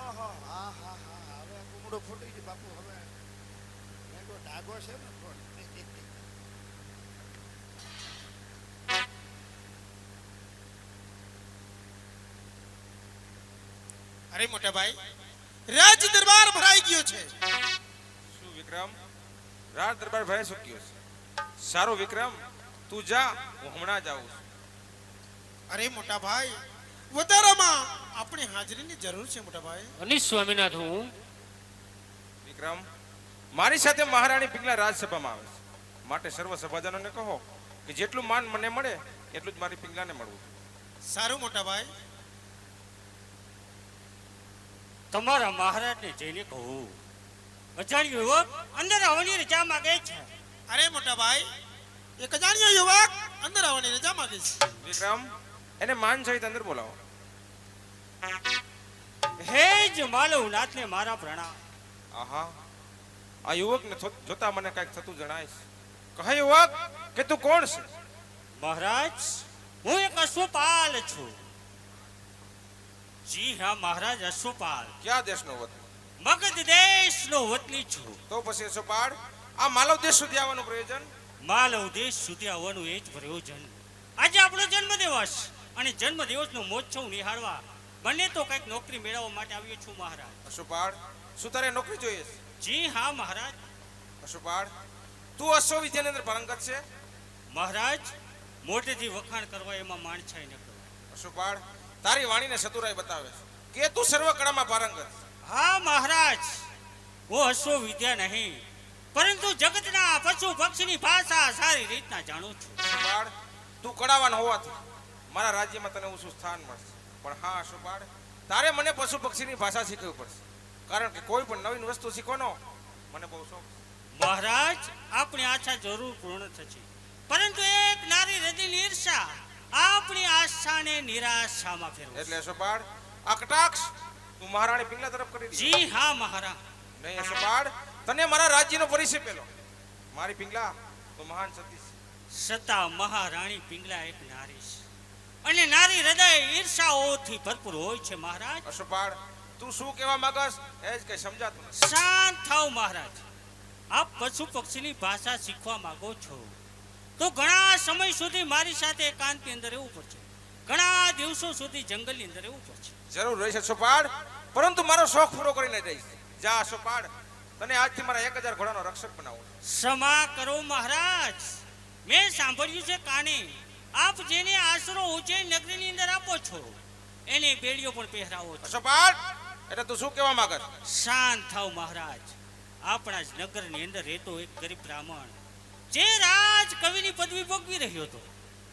હા હા હા હા હા હવે કુમડો ફૂટી ગયો બાપુ હવે મેંડો ડાઘો છે ને થોડો. અરે મોટા ભાઈ રાજ દરબાર ભરાઈ ગયો છે. શું વિક્રમ? રાજ દરબાર ભાઈ શું કહ્યું છે? સારું વિક્રમ તું જા હું હમણાં જ આવું છું. અરે મોટા ભાઈ વધારામાં આપણી હાજરીની જરૂર છે મોટા ભાઈ. અનિશ સ્વામીનાથ હું વિક્રમ મારી સાથે મહારાણી પિંગલા રાજસભામાં આવે છે. માટે સર્વ સભાજનોને કહો કે જેટલું માન મને મળે એટલું જ મારી પિંગલાને મળવું સારું મોટા ભાઈ. તમારા મહારાજને જઈને કહું. અજાણ્યો યુવક અંદર આવવાની રજા માંગે છે. અરે મોટા ભાઈ એક અજાણ્યો યુવક અંદર આવવાની રજા માંગે છે. વિક્રમ એને માન સહિત અંદર બોલાવો. હે જ માલવ નાથને મારા પ્રણામ. આહા. આ યુવકને જોતા મને કાંઈક થતું જણાય છે કહે યુવક કે તું કોણ છે? મહારાજ હું એક અશ્વપાલ છું. જી હા મહારાજ અશ્વપાલ. ક્યાં દેશનો વતની? મગધ દેશનો વતની છું. તો પછી સોપાડ આ માલવ દેશ સુધી આવવાનું પ્રયોજન? માલવ દેશ સુધી આવવાનું એ જ પ્રયોજન. આજે આપણો જન્મદિવસ અને જન્મદિવસનો મોત્સવ નિહાળવા. બંને તો કંઈક નોકરી મેળવવા માટે આવ્યો છું મહારાજ. અશુપાળ શું તારે નોકરી જોઈએ છે? જી હા મહારાજ. અશુપાળ તું અશ્વ વિદ્યાની અંદર પારંગત છે? મહારાજ મોટેથી વખાણ કરવા એમાં માણછાઈ ન કરો. અશુપાળ તારી વાણીને સતુરાય બતાવે છે. કે તું સર્વ કળામાં પારંગત છે. હા મહારાજ. હું હસો વિદ્યા નહીં પરંતુ જગતના પશુ પક્ષીની ભાષા સારી રીતના જાણું છું. અશુપાળ તું કળાવાન હોવાથી મારા રાજ્યમાં તને ઊંચું સ્થાન મળશે. પણ હા અશુપાળ તારે મને પશુ પક્ષીની ભાષા શીખવી પડશે. કારણ કે કોઈ પણ નવીન વસ્તુ શીખવાનો મને બહુ શોખ મહારાજ આપણી આશા જરૂર પૂર્ણ થશે. પરંતુ એક નારી હૃદયની ઈર્ષા આપણી આશાને નિરાશામાં ફેરવો એટલે અશુપાળ આ કટાક્ષ તું મહારાણી પિંગલા તરફ કરી જી હા મહારાજ. નહીં અશુપાળ તને મારા રાજ્યનો પરિચય પેલો. મારી પિંગલા તો મહાન સતી સતા મહારાણી પિંગલા એક નારી છે. અને નારી હૃદય ઈર્ષાઓથી ભરપૂર હોય છે મહારાજ. અશુપાળ તું શું કહેવા માંગસ? એ જ કઈ સમજાતું શાંત થાવ મહારાજ. આપ પશુ પક્ષીની ભાષા શીખવા માંગો છો. તો ઘણા સમય સુધી મારી સાથે એકાંતની અંદર રહેવું પડશે. ઘણા દિવસો સુધી જંગલની અંદર રહેવું પડશે. જરૂર રહીશ અશુપાળ પરંતુ મારો શોખ પૂરો કરીને જઈશ જા અશુપાળ તને આજથી મારા એક હજાર ઘોડાનો રક્ષક બનાવો. ક્ષમા કરો મહારાજ. મેં સાંભળ્યું છે કાને. આપ જેને આશરો ઉજ્જૈન નગરીની અંદર આપો છો એને બેડીઓ પણ પહેરાવો છો. અશુપાળ એટલે તું શું કહેવા માંગસ શાંત થાવ મહારાજ. આપણા જ નગરની અંદર રહેતો એક ગરીબ બ્રાહ્મણ જે રાજ કવિની પદવી ભોગવી રહ્યો હતો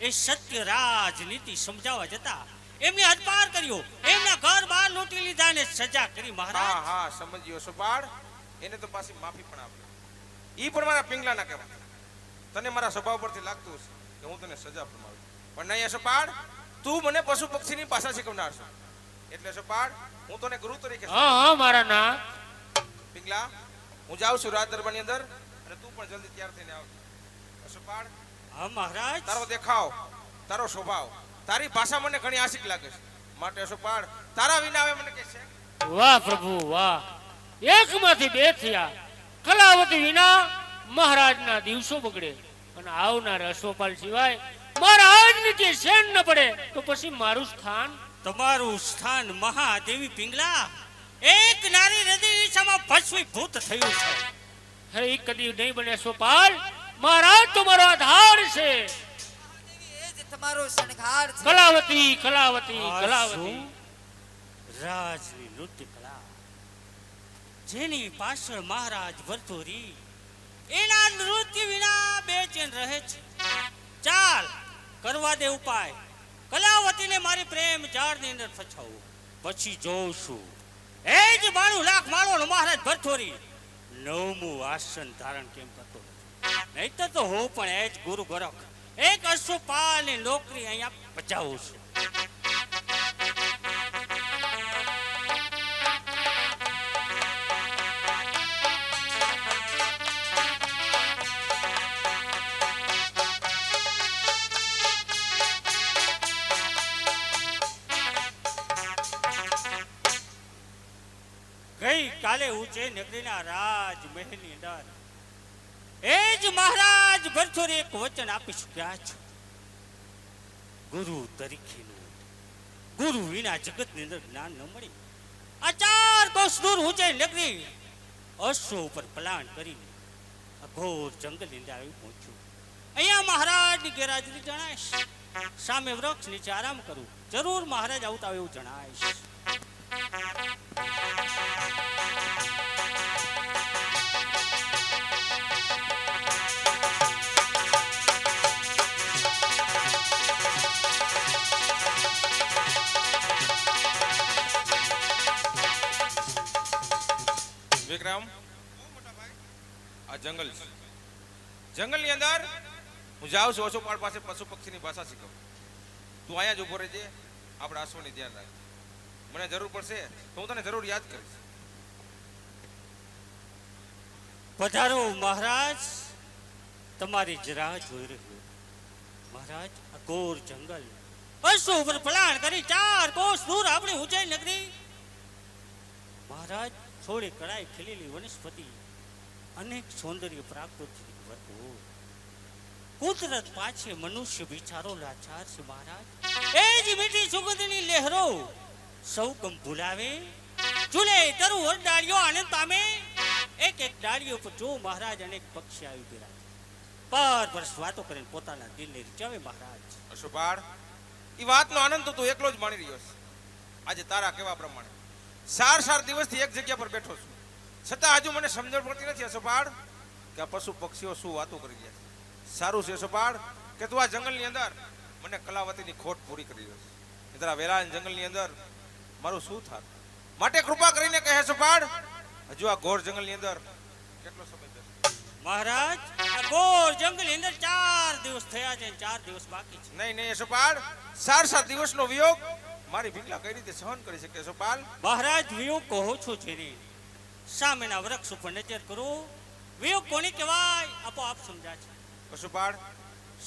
એ સત્ય રાજનીતિ સમજાવવા જતા એમને હદપાર કર્યો. એમના ઘર બહાર લૂંટી લીધા અને સજા કરી હા મહારાજ. હા સમજ્યો સુપાળ એને તો પાછી માફી પણ આપી. ઈ પણ મારા પિંગલા ના કહેવાય. તને મારા સ્વભાવ પરથી લાગતું હશે. કે હું તને સજા ફરમાવું પણ નહીં અશુપાળ તું મને પશુ પક્ષીની ભાષા શીખવનાર છો. એટલે અશુપાળ હું તને ગુરુ તરીકે હા હા મારા ના. પિંગલા હું જાઉં છું રાજ દરબારની અંદર અને તું પણ જલ્દી તૈયાર થઈને આવ. અશુપાળ હા મહારાજ. તારો દેખાવ તારો સ્વભાવ તારી ભાષા મને ઘણી આશિક લાગે છે. માટે અશુપાળ તારા વિના હવે મને કે છે? વાહ પ્રભુ વાહ. એકમાંથી બે થયા. કલાવતી વિના મહારાજના દિવસો બગડે. અને આવનાર અશ્વપાલ સિવાય મારા આજની શેન ન પડે તો પછી મારું સ્થાન? તમારું સ્થાન મહાદેવી પિંગલા? એક નારી હૃદય ઈચ્છામાં ભસ્મીભૂત થયું છે. હે એ કદી નહીં બને અશ્વપાલ મહારાજ તમારો મારો આધાર છે. તમારો શણગાર છે. કલાવતી કલાવતી કલાવતી. રાજની નૃત્ય કલા. જેની પાછળ મહારાજ ભરતોરી એના નૃત્ય વિના બેચેન રહે છે. ચાલ, કરવા દે ઉપાય. કલાવતીને મારી પ્રેમ જાળની અંદર ફસાવું. પછી જોઉં છું એ જ બાણું લાખ માળો મહારાજ ભરથોરી. નવમું આસન ધારણ કેમ કરતો નહીં તો હું પણ એ જ ગુરુ ગોરખ એક અશુપાલની નોકરી અહીંયા બચાવું છું. કાલે ઊંચે નગરીના રાજમહેલની અંદર. એ જ મહારાજ ભરથોરી એક વચન આપી ચૂક્યા છે. ગુરુ તરીકેનું. ગુરુ વિના જગતની અંદર જ્ઞાન ન મળી. આ કોસ દૂર ઊંચે નગરી અશ્વ ઉપર પલાણ કરીને અઘોર જંગલની અંદર આવી પહોંચ્યું. અહીંયા મહારાજની ગેરહાજરી જણાય સામે વૃક્ષ નીચે આરામ કરું. જરૂર મહારાજ આવતા એવું જણાઈશ. જંગલ છે. જંગલની અંદર હું જાઉં છું ઓછોપાળ પાસે પશુ પક્ષીની ભાષા શીખવું. તું અહીંયા જ ઊભો રહેજે, આપણે આસવાની ધ્યાન રાખ મને જરૂર પડશે તો હું તને જરૂર યાદ કરીશ. પધારો મહારાજ, તમારી જ રાહ જોઈ રહ્યો મહારાજ, આ ઘોર જંગલ. પશુ ઉપર પલાણ કરી ચાર કોસ દૂર આપણી ઉંચાઈ નગરી. મહારાજ, થોડી કડાઈ ખીલેલી વનસ્પતિ. અનેક સૌંદર્ય પ્રાકૃતિક હતું કુદરત પાછે મનુષ્ય વિચારો લાચાર છે મહારાજ. એ જ મીઠી સુગંધની લહેરો. સૌ કમ ભૂલાવે. ઝૂલે, તરુ હર ડાળીઓ આનંદ પામે. એક એક ડાળીઓ પર જો મહારાજ અનેક પક્ષી આવી ગયા પર વર્ષ વાતો કરીને પોતાના દિલને રીચાવે મહારાજ. અશુભાળ એ વાતનો આનંદ તો તું એકલો જ માણી રહ્યો છે. આજે તારા કેવા પ્રમાણે. સાર સાર દિવસથી એક જગ્યા પર બેઠો છું. છતાં હજુ મને સમજણ પડતી નથી અશુપાળ કે આ પશુ પક્ષીઓ શું વાતો કરી રહ્યા છે. સારું છે અશુપાળ કે તું આ જંગલની અંદર મને કલાવતીની ખોટ પૂરી કરી દે મિત્ર આ વેરાન જંગલની અંદર મારું શું થાત? માટે કૃપા કરીને કહે અશુપાળ હજુ આ ઘોર જંગલની અંદર કેટલો સમય? મહારાજ આ ઘોર જંગલની અંદર ચાર દિવસ થયા છે ચાર દિવસ બાકી છે. નહીં નહીં અશુપાળ સાર સાત દિવસનો વિયોગ મારી ભીંગલા કઈ રીતે સહન કરી શકે અશુપાળ મહારાજ વિયોગ કહો છો જેરી સામેના વૃક્ષ ઉપર નજર કરું. વિયોગ કોને કહેવાય? આપોઆપ સમજાશે પશુપાળ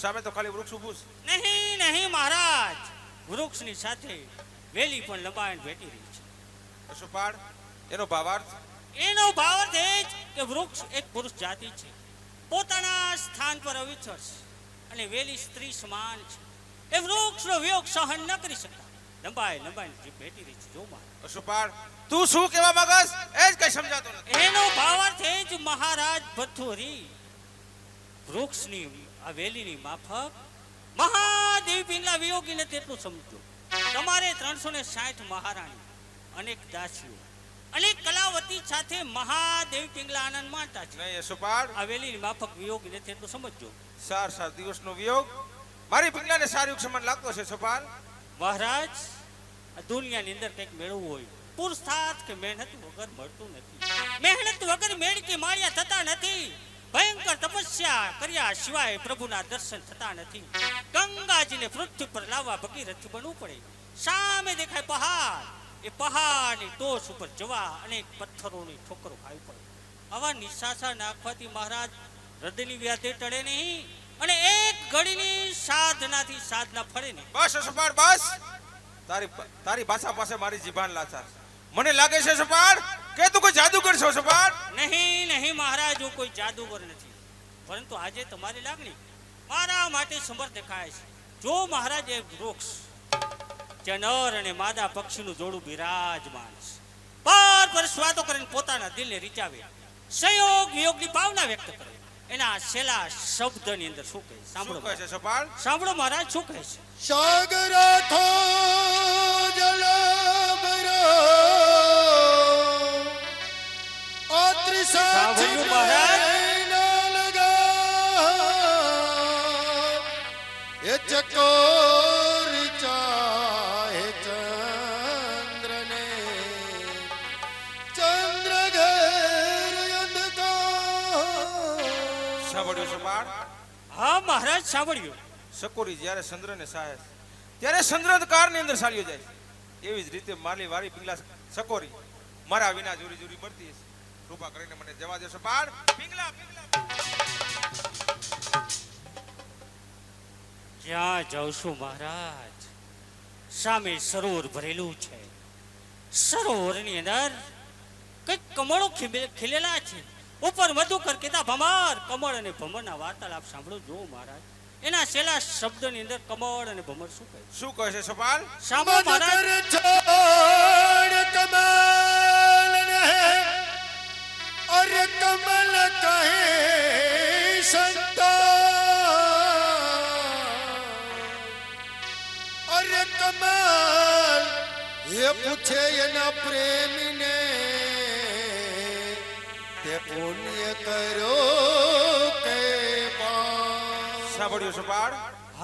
સામે તો ખાલી વૃક્ષ ઊભું છે. નહીં નહીં મહારાજ. વૃક્ષની સાથે વેલી પણ લંબાઈને ભેટી રહી છે. પશુપાળ એનો ભાવાર્થ? એનો ભાવાર્થ એ જ કે વૃક્ષ એક પુરુષ જાતિ છે. પોતાના સ્થાન પર અવિચળ છે અને વેલી સ્ત્રી સમાન છે. એ વૃક્ષનો વિયોગ સહન ન કરી શકતા. લંબાઈ લંબાઈ ભેટી રહી છે જો માં અશુપાળ તું શું કહેવા માંગસ? એ જ કઈ સમજાતો નથી. એનો ભાવાર્થ એ જ મહારાજ ભથ્થોરી વૃક્ષની આ વેલીની માફક મહાદેવ વિયોગીને તેટલું સમજો. તમારે ત્રણસો ને સાઠ મહારાણી અનેક દાસીઓ અનેક કલાવતી સાથે મહાદેવ પિંગલા આનંદ માણતા છે. નહીં પશુપાળ આ માફક વિયોગ વિયોગીને તેટલું સમજો. સાર સાર દિવસનો વિયોગ. મારી પિંગલાને સારી સમાન લાગતો છે પશુપાળ મહારાજ દુનિયાની અંદર કંઈક મેળવવું હોય. પુરુષાર્થ કે મહેનત વગર મળતું નથી. મહેનત વગર મેળ કે માળિયા થતા નથી. ભયંકર તપસ્યા કર્યા સિવાય પ્રભુના દર્શન થતા નથી. ગંગાજીને પૃથ્વી પર લાવવા ભગીરથ બનવું પડે. સામે દેખાય પહાડ. એ પહાડની ટોચ ઉપર જવા અનેક પથ્થરોની ઠોકરો ખાવી પડે. આવા નિશાસા નાખવાથી મહારાજ હૃદયની વ્યાધે ટળે નહીં. અને એક ઘડીની સાધનાથી સાધના ફરીને નહીં. બસ પશુપાળ બસ. તારી તારી ભાષા પાસે મારી જીભાન લાચાર. મને લાગે છે પશુપાળ કે તું કોઈ જાદુગર છો પશુપાળ નહીં નહીં મહારાજ હું કોઈ જાદુગર નથી. પરંતુ આજે તમારી લાગણી મારા માટે સમર્થ દેખાય છે. જો મહારાજ એક વૃક્ષ જનર નર અને માદા પક્ષીનું જોડું બિરાજમાન છે. પર પર સ્વાદો કરીને પોતાના દિલને રીચાવે. સંયોગ વિયોગની ભાવના વ્યક્ત કરે. એના છેલ્લા શબ્દની અંદર શું કહે સાંભળો કહે છે સપાળ સાંભળો મહારાજ શું કહે છે? સાગર થો જલ ભરો મહારાજ? મહારાજ સાંભળ્યું? સકોરી જ્યારે ચંદ્રને સાહે છે, ત્યારે ચંદ્રની અંદર સાલ્યો જાય એવી જ રીતે મારી વારી પિંગલા સકોરી મારા વિના જોરી જોરી મળતી હશે. કૃપા કરીને મને જવા દેશો. પાડ પિંગલા પિંગલા. જ્યાં જાઉં છું મહારાજ સામે સરોવર ભરેલું છે. સરોવરની અંદર કંઈક કમળો ખીલેલા છે. ઉપર મધુકર કીધા ભમર કમળ અને ભમરના વાર્તાલાપ સાંભળો. જો મહારાજ એના છેલ્લા શબ્દની અંદર કમળ અને ભમર શું કહે શું કહે છે સપાલ સાંભળો મહારાજ. છોડ કમલ ને અરે કમલ કહે સંતો અરે કમલ એ પૂછે એના પ્રેમીને તે પુણ્ય કરો કે પડ્યું સપાળ